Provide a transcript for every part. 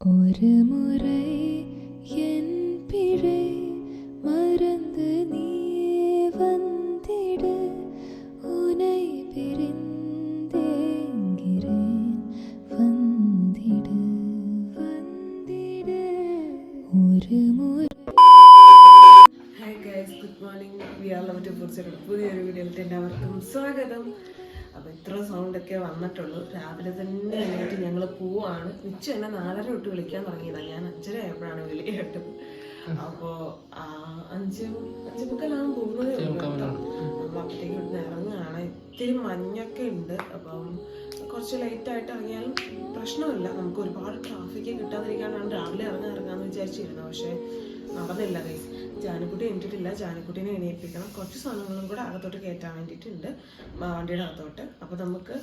ஒரு முறை என் பிழை மறந்து நீ வந்திடு உனை பிரிந்தேங்கிறேன் வந்திடு வந்திடு ஒரு முறை hi guys good morning we are love to ഫുഡ്സിയുടെ പുതിയൊരു വീഡിയോയിലേക്ക് എല്ലാവർക്കും സ്വാഗതം അപ്പോൾ ഇത്ര സൗണ്ടൊക്കെ വന്നിട്ടുള്ളൂ. രാവിലെ തന്നെ എണീറ്റ് ഞങ്ങൾ പോവാണ്. ഉച്ച തന്നെ നാലര തൊട്ട് വിളിക്കാൻ തുടങ്ങിയതാണ് ഞാൻ അഞ്ചര ആയപ്പോഴാണ് വിളി കേട്ടത്. അപ്പോൾ അഞ്ച് അഞ്ച് പോകുന്നതേ കേട്ടോ. നമ്മൾ അപ്പോഴത്തേക്ക് ഇവിടുന്ന് ഇറങ്ങുകയാണ്. ഇത്തിരി മഞ്ഞൊക്കെ ഉണ്ട്. അപ്പം കുറച്ച് ലേറ്റ് ആയിട്ട് ഇറങ്ങിയാലും പ്രശ്നമില്ല. നമുക്ക് ഒരുപാട് ട്രാഫിക്ക് കിട്ടാതിരിക്കാനാണ് രാവിലെ ഇറങ്ങാൻ ഇറങ്ങാന്ന് വിചാരിച്ചിരുന്നത്. പക്ഷേ നടന്നില്ല ജാനക്കുട്ടി എണീറ്റിട്ടില്ല. ജാനക്കുട്ടീനെ എണീപ്പിക്കണം. കുറച്ച് സാധനങ്ങളും കൂടെ അകത്തോട്ട് കയറ്റാൻ വേണ്ടിയിട്ടുണ്ട്. വണ്ടിയുടെ അകത്തോട്ട്. അപ്പോൾ നമുക്ക്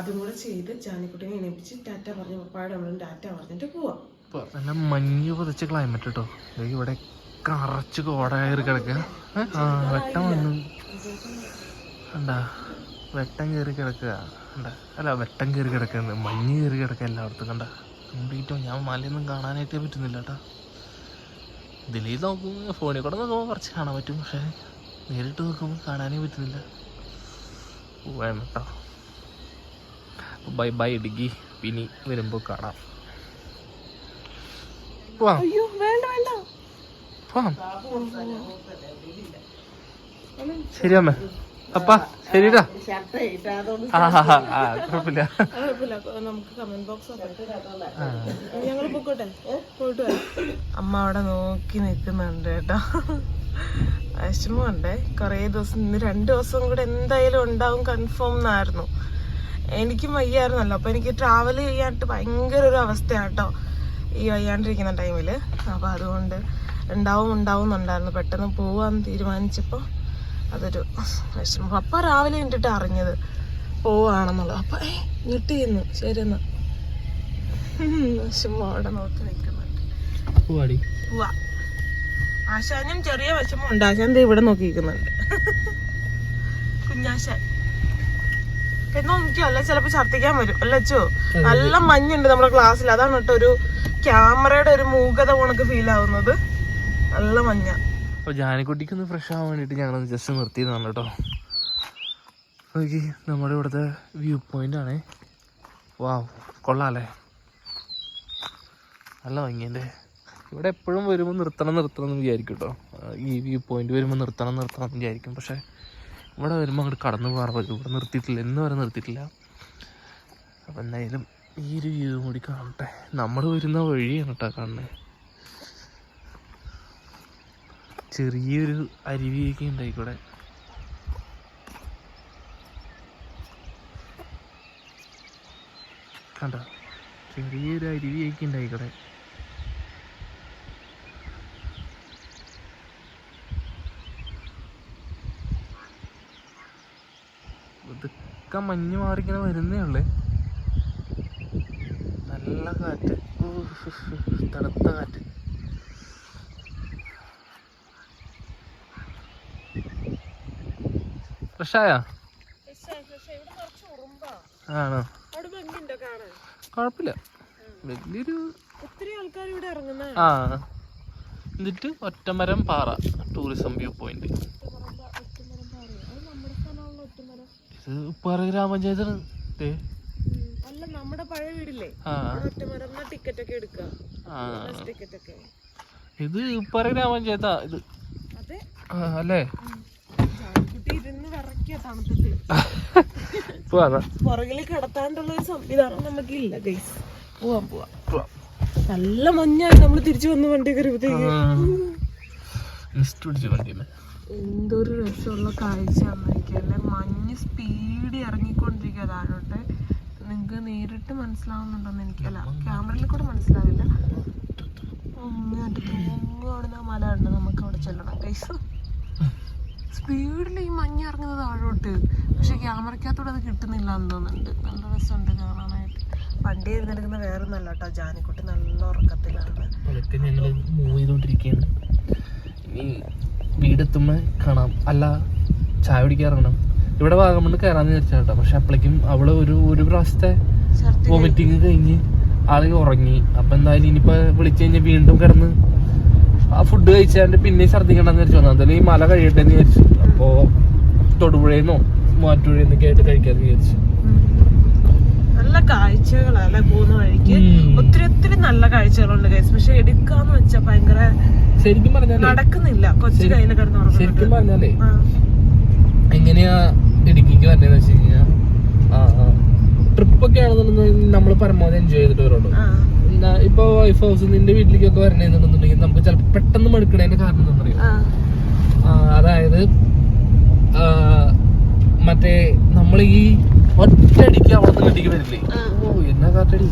അതും കൂടെ ചെയ്ത് ജാനക്കുട്ടീനെ എണീപ്പിച്ച് ടാറ്റ പറഞ്ഞ് പപ്പായുടെ നമ്മളും ടാറ്റ പറഞ്ഞിട്ട് പോവാം. നല്ല മഞ്ഞ് പൊതിച്ച ക്ലൈമറ്റ് കേട്ടോ ഇവിടെ കറച്ച് കോട കിടക്കുക വെട്ടം വന്നു. എന്താ വെട്ടം കയറി കിടക്കുക. അല്ല വെട്ടം കയറി കിടക്കുന്നത് മഞ്ഞ് കയറി കിടക്കുക എല്ലായിടത്തും. കണ്ട? കംപ്ലീറ്റോ ഞാൻ മലയൊന്നും കാണാനായിട്ടേ പറ്റുന്നില്ല കേട്ടോ. ഇതിലേ നോക്കുമ്പോൾ ഫോണിൽ കൂടെ നോക്കുമ്പോൾ കുറച്ച് കാണാൻ പറ്റും പക്ഷേ നേരിട്ട് നോക്കുമ്പോൾ കാണാനേ പറ്റുന്നില്ല. വേണം കേട്ടോ ബൈ ബൈ ഇടുക്കി. ഇനി വരുമ്പോൾ കാണാം. ശരി അമ്മ. അപ്പ ശരിടാ. കുഴപ്പമില്ല. നമുക്ക് കമന്റ് ബോക്സ് ഞങ്ങൾ പോയിക്കോട്ടെ പോയിട്ട് അമ്മ അവിടെ നോക്കി നിൽക്കുന്നുണ്ട് കേട്ടോ. വിഷമമുണ്ടേ കുറേ ദിവസം ഇന്ന് രണ്ട് ദിവസം കൂടെ എന്തായാലും ഉണ്ടാവും കൺഫേം എന്നായിരുന്നു. എനിക്കും വയ്യായിരുന്നല്ലോ. അപ്പൊ എനിക്ക് ട്രാവൽ ചെയ്യാനായിട്ട് ഭയങ്കര ഒരു അവസ്ഥയാണ് കേട്ടോ. ഈ വയ്യാണ്ടിരിക്കുന്ന ടൈമിൽ അപ്പൊ അതുകൊണ്ട് ഉണ്ടാവും ഉണ്ടാവും എന്നുണ്ടായിരുന്നു പെട്ടെന്ന് പോവാന്ന് തീരുമാനിച്ചപ്പോൾ അതൊരു വിഷമം. അപ്പം രാവിലെ കണ്ടിട്ട് അറിഞ്ഞത് പോവാണെന്നുള്ളത് അപ്പം ഏ ഞെട്ടിയിരുന്നു ശരി എന്നാ വിഷമം അവിടെ നോക്കി നിൽക്കുന്നുണ്ട്. ആശാനും ചെറിയ വിഷമമുണ്ട്. ആശാൻ ദേ ഇവിടെ നോക്കിയിരിക്കുന്നുണ്ട് കുഞ്ഞാശാൻ എന്നോ എനിക്കല്ല ചിലപ്പോ ഛർദ്ദിക്കാൻ വരും. അല്ല അച്ചോ നല്ല മഞ്ഞുണ്ട് നമ്മുടെ ക്ലാസ്സിൽ. അതാണ് കേട്ടോ ഒരു ക്യാമറയുടെ ഒരു മൂകത കണക്ക് ഫീൽ ആവുന്നത്. നല്ല മഞ്ഞ. അപ്പോൾ ജാനിക്കുട്ടിക്ക് ഒന്ന് ഫ്രഷ് ആവാൻ വേണ്ടിയിട്ട് ഞങ്ങളൊന്ന് ജസ്റ്റ് നിർത്തിയതാണ് കേട്ടോ. നോക്കി നമ്മുടെ ഇവിടുത്തെ വ്യൂ പോയിന്റ് ആണേ. വാ കൊള്ളാല്ലേ? നല്ല ഭംഗിയല്ലേ ഇവിടെ എപ്പോഴും വരുമ്പോൾ നിർത്തണം നിർത്തണം എന്ന് വിചാരിക്കും കേട്ടോ. ഈ വ്യൂ പോയിന്റ് വരുമ്പോൾ നിർത്തണം നിർത്തണം എന്ന് വിചാരിക്കും. പക്ഷേ ഇവിടെ വരുമ്പോൾ അങ്ങോട്ട് കടന്നു പോകാറ് പറ്റും. ഇവിടെ നിർത്തിയിട്ടില്ല ഇന്ന് വരെ നിർത്തിയിട്ടില്ല. അപ്പം എന്തായാലും ഈ ഒരു വ്യൂ കൂടി കാണട്ടെ. നമ്മൾ വരുന്ന വഴിയാണ് കേട്ടോ കാണുന്നത് ചെറിയൊരു അരുവിയൊക്കെ ഉണ്ടായിക്കൂടെ. കണ്ട? ചെറിയൊരു അരുവിയൊക്കെ ഉണ്ടായിക്കൂടെ. ഇതൊക്കെ മഞ്ഞ് മാറിങ്ങനെ വരുന്നേ ഉള്ളേ. നല്ല കാറ്റ്. തണുത്ത കാറ്റ്. ഫ്രഷായാ ആണോ? കുഴപ്പമില്ല. വലിയൊരു ആ. എന്നിട്ട് ഒറ്റമരം പാറ ടൂറിസം വ്യൂ പോയിന്റ് ഇത് ഉപ്പാറ ഗ്രാമപഞ്ചായത്താണ്. ദേ. അല്ല നമ്മുടെ പഴയ വീടില്ലേ? ഒറ്റമരം ടിക്കറ്റ് ഒക്കെ എടുക്കുക ഇത് ഉപ്പാറ ഗ്രാമപഞ്ചായത്താ ഇത്. അല്ലേ? പോവാ പുറകിൽ ഒരു സംവിധാനം നമുക്കില്ല ഗൈസ് പോവാം പോവാം. നല്ല മഞ്ഞാണ്. നമ്മൾ തിരിച്ചു വന്ന് വണ്ടി കയറിയപ്പോഴത്തേക്ക് എന്തൊരു രസമുള്ള കാഴ്ചയാണെന്നല്ലേ മഞ്ഞ് സ്പീഡ് ഇറങ്ങിക്കൊണ്ടിരിക്കുക താഴോട്ട്. നിങ്ങൾക്ക് നേരിട്ട് മനസ്സിലാവുന്നുണ്ടോന്ന് എനിക്കല്ല. ക്യാമറയിൽ കൂടെ മനസ്സിലാവില്ല. അങ്ങോട്ട് തൂങ്ങ് കാണുന്ന മല ഉണ്ട് നമുക്ക് അവിടെ ചെല്ലണം കൈസ് സ്പീഡിൽ ഈ മഞ്ഞ് ഇറങ്ങുന്നത് താഴോട്ട്. പക്ഷെ ക്യാമറയ്ക്കകത്തോടെ അത് കിട്ടുന്നില്ല എന്ന് തോന്നുന്നുണ്ട്. നല്ല രസമുണ്ട് കാണാനായിട്ട്. വണ്ടി എഴുന്നേൽക്കുന്ന വേറെ നല്ല കേട്ടോ. ജാനിക്കുട്ടി നല്ല ഉറക്കത്തിലാണ് ഞങ്ങൾ മൂവ് ചെയ്തുകൊണ്ടിരിക്കുകയാണ് ഇനി വീടെത്തുമ്പോൾ കാണാം. അല്ല ചായ കുടിക്കാറണം. ഇവിടെ വാഗമണ്ണ് കയറാന്ന് വിചാരിച്ചാ കേട്ടോ. പക്ഷെ അപ്പോഴേക്കും അവൾ ഒരു ഒരു പ്രാവശ്യത്തെ വോമിറ്റിങ് കഴിഞ്ഞ് ആൾ ഉറങ്ങി. അപ്പൊ എന്തായാലും ഇനിയിപ്പോ വിളിച്ചു കഴിഞ്ഞാൽ വീണ്ടും കിടന്ന് ആ ഫുഡ് കഴിച്ചാണ്ട് പിന്നെ ഛർദ്ദിക്കണ്ടെന്ന് വിചാരിച്ചു. വന്നാൽ ഈ മല കഴിയട്ടെ എന്ന് വിചാരിച്ചു. അപ്പോ തൊടുപുഴയെന്നോ മൂവാറ്റുപുഴയെന്നൊക്കെ ആയിട്ട് കഴിക്കാന്ന് വിചാരിച്ചു. നല്ല കാഴ്ചകളല്ലേ പോകുന്ന വഴിക്ക്? ഒത്തിരി ഒത്തിരി നല്ല കാഴ്ചകളുണ്ട് ഗൈസ് പക്ഷെ എടുക്കാന്ന് വെച്ചാ ഭയങ്കര ശരിക്കും പറഞ്ഞാൽ നടക്കുന്നില്ല. കൊച്ചു കയ്യിൽ കിടന്ന് ശരിക്കും പറഞ്ഞാലേ. എങ്ങനെയാ ഇടുക്കിക്ക് വരണേന്ന് വെച്ച് ട്രിപ്പ് ഒക്കെ ആണെന്നുണ്ടെങ്കിൽ നമ്മൾ പരമാവധി എൻജോയ് ചെയ്തിട്ട് വരുള്ളൂ ആ. എന്നാ ഇപ്പൊ വൈഫ് ഹൗസ് നിന്റെ വീട്ടിലേക്കൊക്കെ വരണേന്നുണ്ടെങ്കിൽ നമുക്ക് ചിലപ്പോൾ പെട്ടെന്ന് മടുക്കണേന്റെ കാരണം എന്താ. അതായത് മറ്റേ നമ്മൾ ഈ ഒറ്റയടിക്ക് അവിടെ നിന്ന് ഇടിക്ക് വരില്ലേ? ഓ എന്നാ കാറ്റടി?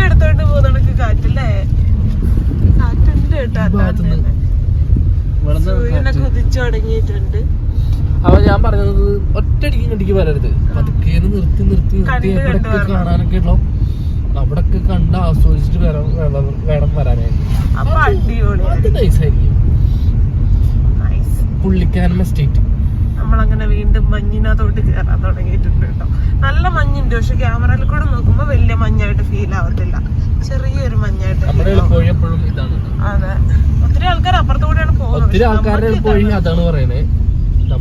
എടുത്തോണ്ട് പോകുന്നതൊക്കെ കാറ്റല്ലേ? കാറ്റുണ്ട് കേട്ടോ ഈ കുതിച്ചു തുടങ്ങിയിട്ടുണ്ട്. അപ്പൊ ഞാൻ പറഞ്ഞത് ഒറ്റടിക്ക് ഇങ്ങോട്ടേക്ക് വരരുത്. പതുക്കെ നിർത്തി നിർത്തി നിർത്തി. എവിടൊക്കെ. കാണാനൊക്കെ ഉള്ളോ അവിടൊക്കെ കണ്ട് ആസ്വദിച്ചിട്ട് വേണം വേണം- വരാനായിട്ട്. അത് നൈസായിരിക്കും നൈസ് പുള്ളിക്കാനം എസ്റ്റേറ്റ് നമ്മളങ്ങനെ വീണ്ടും മഞ്ഞിനകത്തോട്ട് കയറാൻ തുടങ്ങിയിട്ടുണ്ട് കേട്ടോ. നല്ല മഞ്ഞുണ്ട് പക്ഷെ ക്യാമറയിൽ കൂടെ നോക്കുമ്പോ വലിയ മഞ്ഞായിട്ട് ഫീൽ ആവത്തില്ല. ചെറിയൊരു മഞ്ഞായിട്ട് അതെ. ഒത്തിരി ആൾക്കാർ അപ്പുറത്തുകൂടെയാണ് പോകുന്നത് ഒത്തിരി ആൾക്കാരുടെ അതാണ് പറയണേ.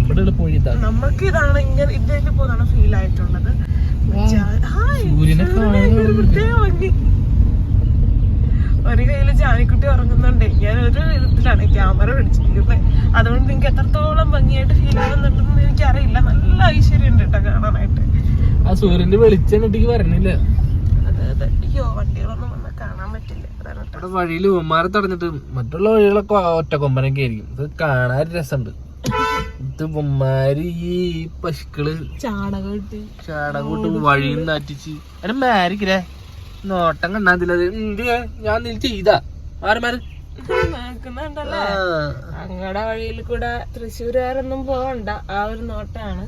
നമ്മുടെ എളുപ്പവഴി ഇതാണ് നമുക്ക് ഇതാണ് ഇങ്ങനെ ഇതിലേക്ക് പോകുന്നതാണ് ഫീൽ ആയിട്ടുള്ളത്. സൂര്യനെ. ഒരു കയ്യിൽ ജാനിക്കുട്ടി ഉറങ്ങുന്നുണ്ട്. ഞാൻ ഒരു വിധത്തിലാണ് ക്യാമറ പിടിച്ചിരിക്കുന്നത് അതുകൊണ്ട് നിങ്ങൾക്ക് എത്രത്തോളം ഭംഗിയായിട്ട് ഫീൽ ആവുന്നുണ്ടെന്ന് എനിക്കറിയില്ല. നല്ല ഐശ്വര്യം ഉണ്ട് കേട്ടോ കാണാനായിട്ട്. ആ സൂര്യന്റെ വെളിച്ചം ഇങ്ങോട്ടേക്ക് വരണില്ല. അതെ അതെ. അയ്യോ വണ്ടികളൊന്നും വന്നാൽ കാണാൻ പറ്റില്ല. അതാണ് വഴിയിൽ ഉമ്മാരെ തടഞ്ഞിട്ട് മറ്റുള്ള വഴികളൊക്കെ ഒറ്റ കൊമ്പനൊക്കെ ആയിരിക്കും. ഇത് കാണാൻ രസമുണ്ട്. ഇത് ഉമ്മാര് ഈ പശുക്കൾ ചാണകം ഇട്ട്. ചാടകൂട്ട് വഴിയിൽ നാറ്റിച്ച്. എന്നെ മാരിക്കരേ നോട്ടം കണ്ണാതില്ലത് എന്തിയാ ഞാൻ നീ ചെയ്താ. മാറി മാറി അങ്ങടെ വഴിയിൽ കൂടെ തൃശ്ശൂരുകാരൊന്നും പോകണ്ട ആ ഒരു നോട്ടാണ്.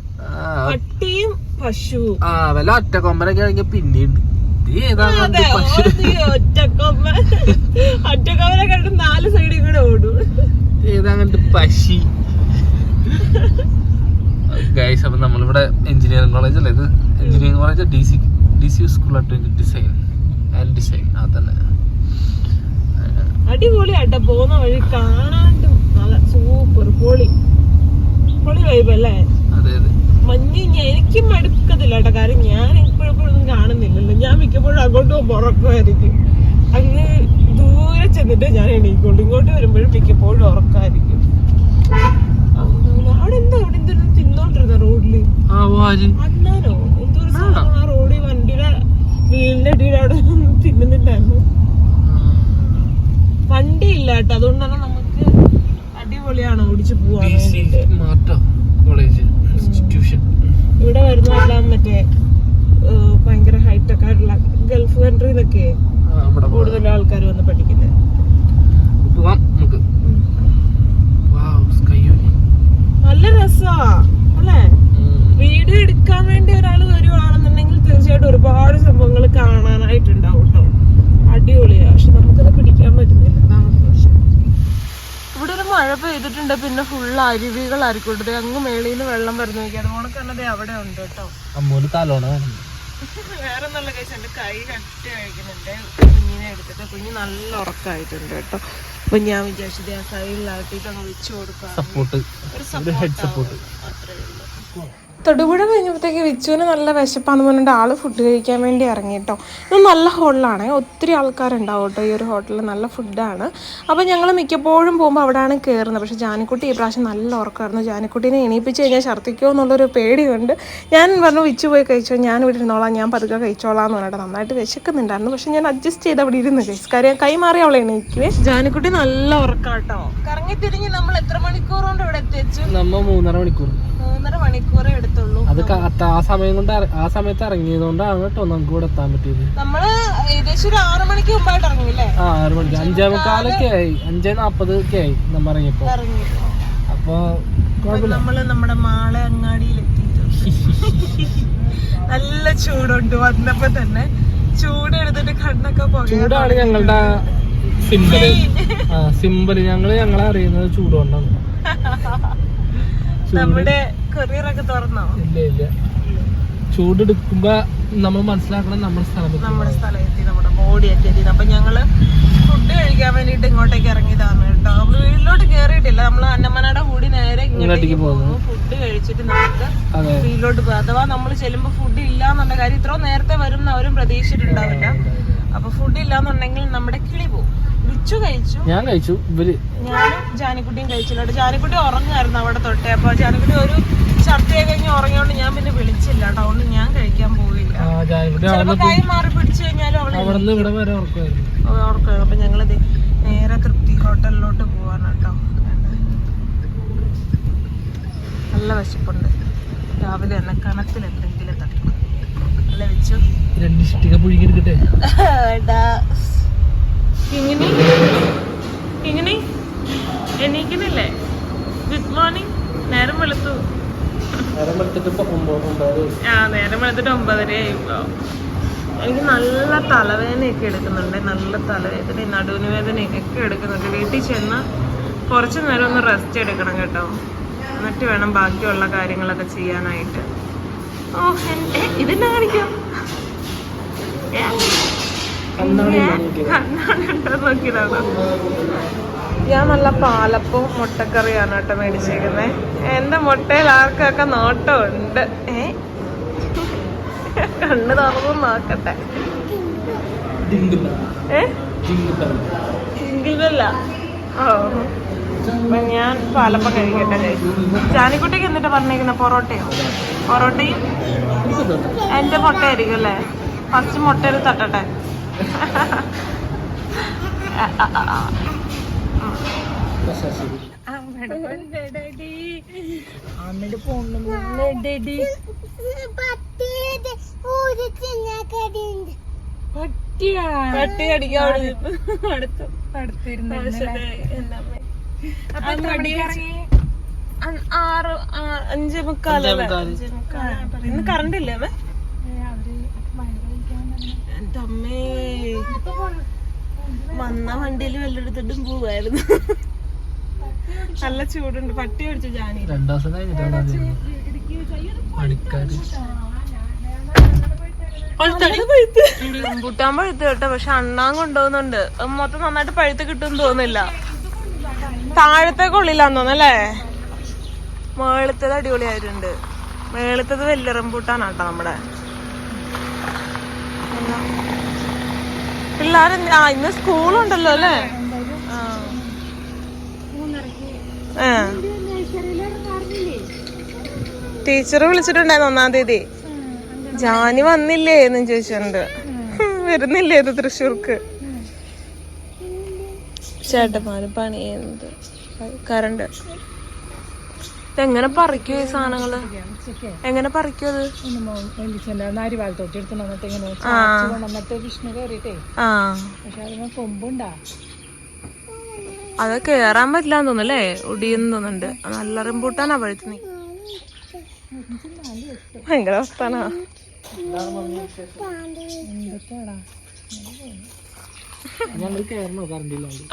പട്ടിയും പശുവും. ആ വല്ല ഒറ്റക്കൊമ്പനൊക്കെ ആണെങ്കിൽ പിന്നെയുണ്ട്. ഇത് ഏതാ അതെ. പശു ഓടി ഒറ്റക്കൊമ്പ ഒറ്റക്കൊമ്പനെ കണ്ടിട്ട് നാല് സൈഡിൽ കൂടെ ഓടും. ഏതാ കണ്ട് പശി? ഗൈസ് അപ്പം നമ്മളിവിടെ എഞ്ചിനീയറിംഗ് കോളേജ് അല്ലേ? ഇത് engineering college D C D C school ആയിട്ട് ഡിസൈൻ ആൻഡ് ഡിസൈൻ അതന്നെ. അടിപൊളിയാട്ടോ പോകുന്ന വഴി കാണാണ്ട് നല്ല സൂപ്പർ പൊളി. പൊളി വൈബ് അല്ലേ? അതെ അതെ. മഞ്ഞ് എനിക്കും മടുക്കത്തില്ല കേട്ടോ. കാര്യം ഞാൻ ഇപ്പോഴെപ്പോഴൊന്നും കാണുന്നില്ലല്ലോ. ഞാൻ മിക്കപ്പോഴും അങ്ങോട്ട് ഉറക്കമായിരിക്കും. അങ്ങ് ദൂരെ ചെന്നിട്ട് ഞാൻ എണീക്കുള്ളൂ ഇങ്ങോട്ട് വരുമ്പോഴും മിക്കപ്പോഴും ഉറക്കമായിരിക്കും അങ്ങനെ അവിടെ എന്താ? അവിടെ എന്തൊരു തിന്നോണ്ടിരുന്ന റോഡിൽ. അണ്ണാനോ എന്തൊരു ആ. വണ്ടിയുടെ വീലിന്റെ അടിയിൽ അവിടെ നിന്ന് തിന്നുന്നുണ്ടായിരുന്നു വണ്ടി ഇല്ല കേട്ടോ. അതുകൊണ്ടാണ് നമുക്ക് അടിപൊളിയാണ് ഓടിച്ചു പോവാൻ കോളേജ് ഇൻസ്റ്റിറ്റ്യൂഷൻ ഇവിടെ വരുന്നതെല്ലാം മറ്റേ ഭയങ്കര ഹൈടെക് ആയിട്ടുള്ള ഗൾഫ് കൺട്രിന്നൊക്കെ കൂടുതൽ ആൾക്കാർ വന്ന് പഠിക്കുന്നത് പോവാം നമുക്ക്. നല്ല രസമാ അല്ലേ? വീട് എടുക്കാൻ വേണ്ടി ഒരാൾ വരുവാണെന്നുണ്ടെങ്കിൽ തീർച്ചയായിട്ടും ഒരുപാട് സംഭവങ്ങൾ കാണാനായിട്ടുണ്ടാവും കേട്ടോ അടിപൊളിയാ. പക്ഷെ നമുക്കത് പിടിക്കാൻ പറ്റുന്നില്ല. അതാണ് പ്രശ്നം. ഇവിടെ ഒരു മഴ പെയ്തിട്ടുണ്ട്. പിന്നെ ഫുൾ അരുവികളായിരിക്കും. അങ്ങ് മേളിൽ നിന്ന് വെള്ളം വരുന്ന നോക്കി അതുപോലെ തന്നെ അവിടെ ഉണ്ട് കേട്ടോ വേറെ നല്ല കഴിച്ചു എന്റെ കൈ കട്ടി കഴിക്കുന്നുണ്ട് കുഞ്ഞിനെ എടുത്തിട്ട് കുഞ്ഞ് നല്ല ഉറക്കായിട്ടുണ്ട് കേട്ടോ അപ്പൊ ഞാൻ വിചാരിച്ചത് ആ സൈഡിലാട്ടിട്ട് അങ്ങ് വെച്ച് കൊടുക്കാം സപ്പോർട്ട് ഒരു ഹെഡ് സപ്പോർട്ട് അത്രേ ഉള്ളൂ. തൊടുപുഴ കഴിഞ്ഞപ്പോഴത്തേക്ക് വിച്ചുവിന് നല്ല വിശപ്പാന്ന് പറഞ്ഞിട്ട് ആൾ ഫുഡ് കഴിക്കാൻ വേണ്ടി ഇറങ്ങി കേട്ടോ. ഇത് നല്ല ഹോട്ടലാണ് ഒത്തിരി ആൾക്കാരുണ്ടാവും കേട്ടോ ഈ ഒരു ഹോട്ടലിൽ നല്ല ഫുഡാണ് അപ്പോൾ ഞങ്ങൾ മിക്കപ്പോഴും പോകുമ്പോൾ അവിടെയാണ് കയറുന്നത് പക്ഷേ ജാനിക്കുട്ടി ഈ പ്രാവശ്യം നല്ല ഉറക്കമായിരുന്നു ജാനിക്കുട്ടീനെ എണീപ്പിച്ച് കഴിഞ്ഞാൽ ഛർദ്ദിക്കുമോ എന്നുള്ളൊരു പേടിയുണ്ട്. ഞാൻ പറഞ്ഞു വിച്ചു പോയി കഴിച്ചോ. ഞാൻ ഇവിടെ ഇരുന്നോളാം. ഞാൻ പതുക്കെ കഴിച്ചോളാം എന്ന് പറഞ്ഞിട്ട് നന്നായിട്ട് വിശക്കുന്നുണ്ടായിരുന്നു. പക്ഷേ ഞാൻ അഡ്ജസ്റ്റ് ചെയ്ത് അവിടെ ഇരുന്ന് കഴിച്ചു. കാര്യം കൈമാറി അവളെ എണീക്കുവേ. ജാനിക്കുട്ടി നല്ല ഉറക്കാട്ടോ. കറങ്ങി തിരിഞ്ഞ് നമ്മൾ എത്ര മണിക്കൂർ ഇവിടെ എത്തിച്ചു? നമ്മൾ മൂന്നര മണിക്കൂർ. മൂന്നര മണിക്കൂറേ എടുത്തുള്ളൂ. അത് ആ സമയം കൊണ്ട് ആ സമയത്ത് ഇറങ്ങിയതുകൊണ്ടാണ് കേട്ടോ നമുക്ക് ഇവിടെ എത്താൻ പറ്റിയത്. നമ്മൾ ഏകദേശം ഒരു ആറു മണിക്ക് മുമ്പായിട്ട് ഇറങ്ങില്ലേ ആ ആറ് മണിക്ക്. അഞ്ചേ മുക്കാലൊക്കെ ആയി. അഞ്ചേ നാപ്പത് ഒക്കെ ആയി നമ്മ ഇറങ്ങിയപ്പോ. ഇറങ്ങി. അപ്പൊ നമ്മൾ നമ്മുടെ മാളെ അങ്ങാടിയിൽ നല്ല ചൂടുണ്ട് വന്നപ്പോ തന്നെ. ചൂട് എടുത്തിട്ട് കണ്ണൊക്കെ ചൂടാണ് ഞങ്ങളുടെ സിമ്പിൾ. സിമ്പിൾ. ഞങ്ങൾ ഞങ്ങളെ അറിയുന്നത് ചൂടുകൊണ്ടാണ്. നമ്മുടെ തുറന്നോ? ഇല്ല ഇല്ല. ചൂട് എടുക്കുമ്പോ നമ്മൾ മനസ്സിലാക്കണം നമ്മുടെ സ്ഥലം നമ്മുടെ സ്ഥലത്തെത്തി നമ്മുടെ ബോഡി ഒക്കെ എത്തി അപ്പൊ ഞങ്ങൾ ഫുഡ് കഴിക്കാൻ വേണ്ടിട്ട് ഇങ്ങോട്ടേക്ക് ഇറങ്ങിയതാണ് കേട്ടോ. നമ്മൾ വീട്ടിലോട്ട് കേറിയിട്ടില്ല. നമ്മൾ അന്നമ്മനയുടെ കൂടി നേരെ ഇങ്ങോട്ടേക്ക് പോകുന്നു. ഫുഡ് കഴിച്ചിട്ട് നമുക്ക് വീട്ടിലോട്ട് പോകും. അഥവാ നമ്മൾ ചെല്ലുമ്പോ ഫുഡ് ഇല്ല എന്നുള്ള കാര്യം ഇത്രയും നേരത്തെ വരും അവരും പ്രതീക്ഷിച്ചിട്ടുണ്ടാവില്ല. അപ്പൊ ഫുഡ് ഇല്ലാന്നുണ്ടെങ്കിൽ നമ്മുടെ കിളി പോകും. വിച്ചു കഴിച്ചു. ഞാൻ കഴിച്ചു. ഇവർ ഞാനും ജാനിക്കുട്ടിയും കഴിച്ചില്ലട്ടോ ജാനിക്കുട്ടി ഉറങ്ങായിരുന്നു അവിടെ തൊട്ടേ. അപ്പൊ ജാനിക്കുട്ടി ഒരു ഛർദിയെ കഴിഞ്ഞ് ഉറങ്ങിയോണ്ട് ഞാൻ പിന്നെ വിളിച്ചില്ല ടൗണിൽ ഞാൻ കഴിക്കാൻ പോവില്ല. ചിലപ്പോ കൈ മാറി പിടിച്ചു കഴിഞ്ഞാലും അവൾ ഓർക്കണം അപ്പൊ ഞങ്ങളത് നേരെ തൃപ്തി ഹോട്ടലിലോട്ട് പോവാണ് കേട്ടോ. നല്ല വിശപ്പുണ്ട്. രാവിലെ തന്നെ കണത്തിൽ എന്തെങ്കിലും തട്ടണം നല്ല വെച്ചു? രണ്ട് ഇഷ്ടിക പുഴുകിയെടുക്കട്ടെ ഇങ്ങനെ? എങ്ങനെ എണീക്കുന്നില്ലേ? ഗുഡ് മോർണിംഗ് നേരം വെളുത്തു. നേരം വെളുത്തിട്ട് ഒമ്പതരയായി. ആയിപ്പോ എനിക്ക് നല്ല തലവേദനയൊക്കെ എടുക്കുന്നുണ്ട്. നല്ല തലവേദന നടുവിന് വേദനയൊക്കെ എടുക്കുന്നുണ്ട്. വീട്ടിൽ ചെന്ന് കുറച്ച് നേരം ഒന്ന് റെസ്റ്റ് എടുക്കണം കേട്ടോ. എന്നിട്ട് വേണം ബാക്കിയുള്ള കാര്യങ്ങളൊക്കെ ചെയ്യാനായിട്ട്. ഓ ഇതെന്നെ കാണിക്കാം? നോക്കിയതാണോ? ഞാൻ നല്ല പാലപ്പവും മുട്ടക്കറിയാണ് കേട്ടോ മേടിച്ചേക്കുന്നത് എന്റെ മുട്ടയിൽ ആർക്കൊക്കെ നോട്ടമുണ്ട്? ഏ? കണ്ണ് തുറന്നു നോക്കട്ടെ. ഏ? ഇംഗ്ലീഷല്ല ഓ. അപ്പൊ ഞാൻ പാലപ്പം കഴിക്കട്ടെ ചാനിക്കുട്ടിക്ക് എന്നിട്ട് പറഞ്ഞേക്കുന്ന? പൊറോട്ടയോ? പൊറോട്ടയും? എന്റെ മുട്ടയായിരിക്കും അല്ലേ? ഫസ്റ്റ് മുട്ടയിൽ തട്ടട്ടെ. ആ. പട്ടി കടിക്കാൻ അടുത്ത് അൻ- ആറ് അഞ്ചേ മുക്കാൽ ഇന്ന് കറണ്ട് ഇല്ലേ അമ്മേ. വന്ന വണ്ടിയിൽ വല്ലെടുത്തിട്ടും പോവായിരുന്നു. നല്ല ചൂടുണ്ട്. പട്ടി അടിച്ചു ജാനി. റംബൂട്ടാൻ പഴുത്ത്. കേട്ടോ. പക്ഷെ അണ്ണാൻ കൊണ്ടുപോകുന്നുണ്ട്. അത് മൊത്തം നന്നായിട്ട് പഴുത്ത് കിട്ടും തോന്നില്ല താഴത്തെ കൊള്ളില്ലാന്ന് തോന്നല്ലേ മേളത്തത് അടിപൊളിയായിട്ടുണ്ട്. മേളത്തത് വലിയ റംബൂട്ടാനാട്ടോ നമ്മുടെ. പിള്ളേർ ആ ഇന്ന് സ്കൂളുണ്ടല്ലോ അല്ലേ? ടീച്ചർ വിളിച്ചിട്ടുണ്ടായിരുന്നു ഒന്നാം തീയതി. ജാനി വന്നില്ലേ എന്ന് ചോദിച്ചിട്ടുണ്ട്. വരുന്നില്ലേ ഇത് തൃശ്ശൂർക്ക്? ചേട്ടന്മാര് പണി ചെയ്യുന്നത് കറണ്ട്. എങ്ങനെ പറിക്കും ഈ സാധനങ്ങൾ? എങ്ങനെ പറിക്കും അത്? ആ. ആ അത് കേറാൻ പറ്റില്ല തോന്നുന്നല്ലേ? ഒടിയെന്ന് തോന്നുന്നുണ്ട്. നല്ല റംബൂട്ടാനാ പഴുത്ത് നീ ഭയങ്കര അവസ്ഥാനാ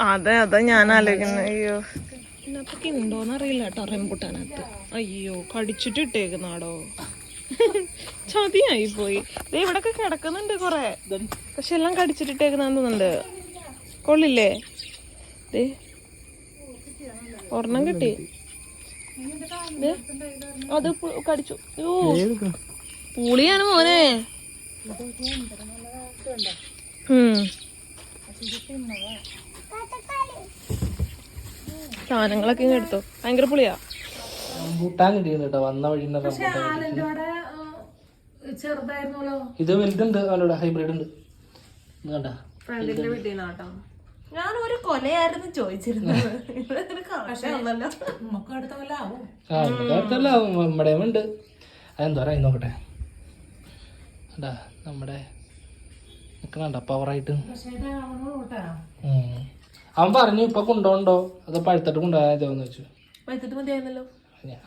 അതെ അതാ ഞാൻ ആലോചിക്കുന്നത് അയ്യോ. ഇതിനകത്തൊക്കെ ഉണ്ടോന്ന് അറിയില്ല കേട്ടോ റംബുട്ടാനകത്ത്. അയ്യോ കടിച്ചിട്ട് ഇട്ടേക്കുന്നാടോ ചതിയായി പോയി ദേ ഇവിടൊക്കെ കിടക്കുന്നുണ്ട് കുറെ. പക്ഷെ എല്ലാം കടിച്ചിട്ടിട്ടേക്കുന്നാന്ന് തോന്നുന്നുണ്ട്. കൊള്ളില്ലേ? ദേ ഒരെണ്ണം കിട്ടി. അത് കടിച്ചു. ഓ പുളിയാണ് മോനെ. ഉം. സാധനങ്ങളൊക്കെ ഇങ്ങനെ എടുത്തു. ഭയങ്കര പുളിയാ. റംബൂട്ടാൻ കിട്ടിയിരുന്നു കേട്ടോ. വന്ന വഴി റംബൂട്ടാൻ ഇത് വലുതുണ്ട് അവനോട് ഹൈബ്രിഡ് ഉണ്ട്. കണ്ട? ഫ്രണ്ടിന്റെ വീട്ടിൽ നിന്നാട്ടോ. ഞാൻ ഒരു കൊലയായിരുന്നു ചോദിച്ചിരുന്നത്. നമുക്ക് അടുത്തല്ല നമ്മുടെ ഉണ്ട്. അതെന്താ പറയാ നോക്കട്ടെ. കണ്ടാ? നമ്മുടെ നിക്കണണ്ട പവറായിട്ട് അവൻ പറഞ്ഞു ഇപ്പൊ കൊണ്ടോണ്ടോ അത് പഴുത്തിട്ട് കൊണ്ടുപോയാന്ന് വെച്ചു വൈകിട്ട് മതിയായിരുന്നല്ലോ. ഞാൻ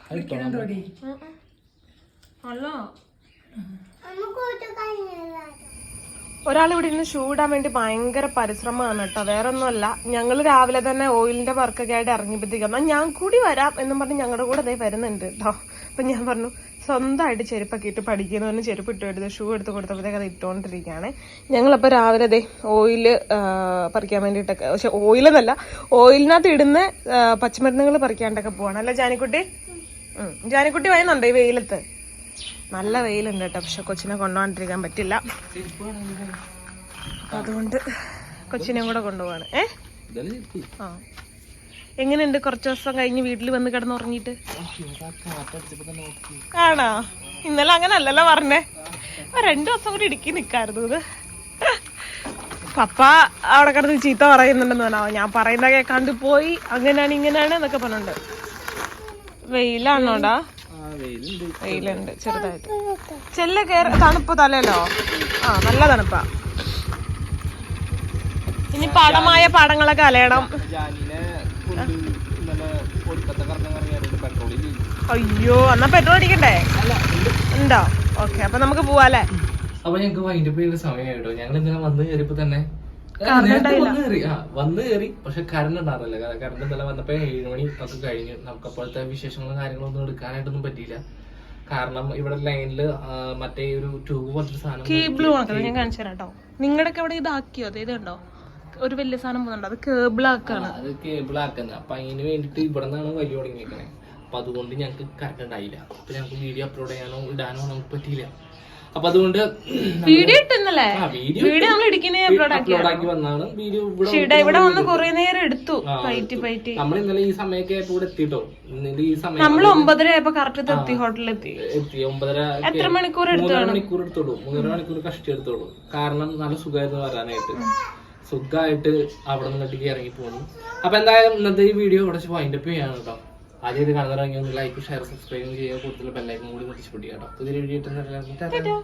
ഒരാൾ ഇവിടെ ഇരുന്ന് ഷൂ ഇടാൻ വേണ്ടി ഭയങ്കര പരിശ്രമമാണ് കേട്ടോ. വേറെ ഒന്നുമല്ല ഞങ്ങൾ രാവിലെ തന്നെ ഓയിലിന്റെ വർക്കൊക്കെ ആയിട്ട് ഇറങ്ങിയപ്പോഴത്തേക്കും എന്നാൽ ഞാൻ കൂടി വരാം എന്നും പറഞ്ഞ് ഞങ്ങളുടെ കൂടെ അതേ വരുന്നുണ്ട് കേട്ടോ. അപ്പൊ ഞാൻ പറഞ്ഞു സ്വന്തമായിട്ട് ചെരുപ്പൊക്കെ ഇട്ട് പഠിക്കുന്നവന് ചെരുപ്പ് ഇട്ട് എടുത്ത് ഷൂ എടുത്ത് കൊടുത്തപ്പോഴത്തേക്ക് അത് ഇട്ടുകൊണ്ടിരിക്കുകയാണ് ഞങ്ങളപ്പോൾ രാവിലെ ദേ ഓയിൽ പറിക്കാൻ വേണ്ടിയിട്ടൊക്കെ പക്ഷെ ഓയിലെന്നല്ല ഓയിലിനകത്ത് ഇടുന്ന പച്ചമരുന്നുകൾ പറിക്കാണ്ടൊക്കെ പോവാണ്. അല്ല ജാനിക്കുട്ടി. ജാനിക്കുട്ടി വരുന്നുണ്ടോ ഈ വെയിലത്ത്? നല്ല വെയിലുണ്ട് കേട്ടോ. പക്ഷെ കൊച്ചിനെ കൊണ്ടുപോകാണ്ടിരിക്കാൻ പറ്റില്ല. അതുകൊണ്ട് കൊച്ചിനെയും കൂടെ കൊണ്ടുപോവാണ്. ഏ? ആ. എങ്ങനെയുണ്ട്? കുറച്ച് ദിവസം കഴിഞ്ഞ് വീട്ടിൽ വന്ന് കിടന്നുറങ്ങിട്ട് ആണോ? ഇന്നലെ അങ്ങനെ അല്ലല്ലോ പറഞ്ഞേ രണ്ടു ദിവസം കൂടി ഇടുക്കി നിക്കായിരുന്നു ഇത്. പപ്പ അവിടെ കിടന്ന് ചീത്ത പറയുന്നുണ്ടെന്ന് പറഞ്ഞാ ഞാൻ പറയുന്ന കേൾക്കാണ്ട് പോയി. അങ്ങനെയാണ് ഇങ്ങനെയാണ് എന്നൊക്കെ പറഞ്ഞിട്ടുണ്ട്. വെയിലാണോടാ? വെയിലുണ്ട്. ചെറുതായിട്ട്. ചെല്ല കേറ തണുപ്പ് തലയല്ലോ ആ നല്ല തണുപ്പാ. ഇനി പാടമായ പാടങ്ങളൊക്കെ അലയണം. അയ്യോ എന്നാ പെട്രോൾ അടിക്കണ്ടേ? ഉണ്ടോ? ഓക്കെ അപ്പൊ നമുക്ക് പോവാല്ലേ? അപ്പൊ ഞങ്ങക്ക് വൈൻഡപ്പ് സമയം കേട്ടോ ഞങ്ങൾ ഇന്നലെ വന്ന് കയറിയപ്പോ തന്നെ വന്ന് കയറി. പക്ഷെ കറണ്ട് ഉണ്ടായിരുന്നില്ല. കറണ്ട് ഇന്നലെ വന്നപ്പോ ഏഴ് മണി പത്ത് കഴിഞ്ഞു നമുക്ക് അപ്പോഴത്തെ വിശേഷങ്ങളും കാര്യങ്ങളൊന്നും എടുക്കാനായിട്ടൊന്നും പറ്റിയില്ല. കാരണം ഇവിടെ ലൈനിൽ മറ്റേ ഒരു ട്യൂബ് പോലത്തെ സാധനം കേബിൾ ഞാൻ കാണിച്ചു തരാം കേട്ടോ. നിങ്ങളുടെ ഇവിടെ ഇതാക്കിയോ? അതായത് ഉണ്ടോ ഒരു വലിയ സാധനം പോകുന്നുണ്ട് അത് കേബിൾ ആക്കാണ്. അത് കേബിൾ ആക്കുന്നത് അപ്പൊ അതിന് വേണ്ടിട്ട് ഇവിടെ നിന്നാണ് വലിയ തുടങ്ങിയേക്കണേ. അപ്പൊ അതുകൊണ്ട് ഞങ്ങൾക്ക് കറണ്ട് ഉണ്ടായില്ല. അപ്പൊ ഞങ്ങൾക്ക് വീഡിയോ അപ്ലോഡ് ചെയ്യാനോ ഇടാനോ നമുക്ക് പറ്റിയില്ല. അപ്പൊ അതുകൊണ്ട് വീഡിയോ ഇട്ടുന്നല്ലേ വീഡിയോ നമ്മൾ ഇടിക്കുന്നേ അപ്ലോഡ് ആക്കി വന്നാണ്. വീഡിയോ ഇവിടെ ഇവിടെ വന്ന് കുറെ നേരം എടുത്തു. പൈറ്റി പൈറ്റി. നമ്മൾ ഇന്നലെ ഈ സമയൊക്കെ ആയപ്പോ ഇവിടെ എത്തിട്ടോ? ഇന്നലെ ഈ സമയം നമ്മൾ ഒമ്പതര ആയപ്പോ കറക്റ്റ് എത്തി ഹോട്ടലിൽ എത്തി. എത്തി. ഒമ്പതര എത്ര മണിക്കൂർ എടുത്തു മൂന്നര മണിക്കൂർ എടുത്തോളൂ. മൂന്നര മണിക്കൂർ കഷ്ടി എടുത്തോളൂ. കാരണം നല്ല സുഖമായിരുന്നു വരാനായിട്ട്. സുഖമായിട്ട് അവിടെ നിന്നിട്ട് ഇറങ്ങി പോന്നു. അപ്പൊ എന്തായാലും ഇന്നത്തെ ഈ വീഡിയോ ഇവിടെ വൈൻഡപ്പ് ചെയ്യാണ് കേട്ടോ. ആദ്യം ഇത് കാണുന്നവരെങ്കിൽ ഒന്ന് ലൈക്ക് ഷെയർ സബ്സ്ക്രൈബ് ചെയ്യുക. കൂടുതൽ ബെല്ലൈക്കും കൂടി മുടിച്ചു പിടിക്കുക കേട്ടോ. പുതിയ വീഡിയോ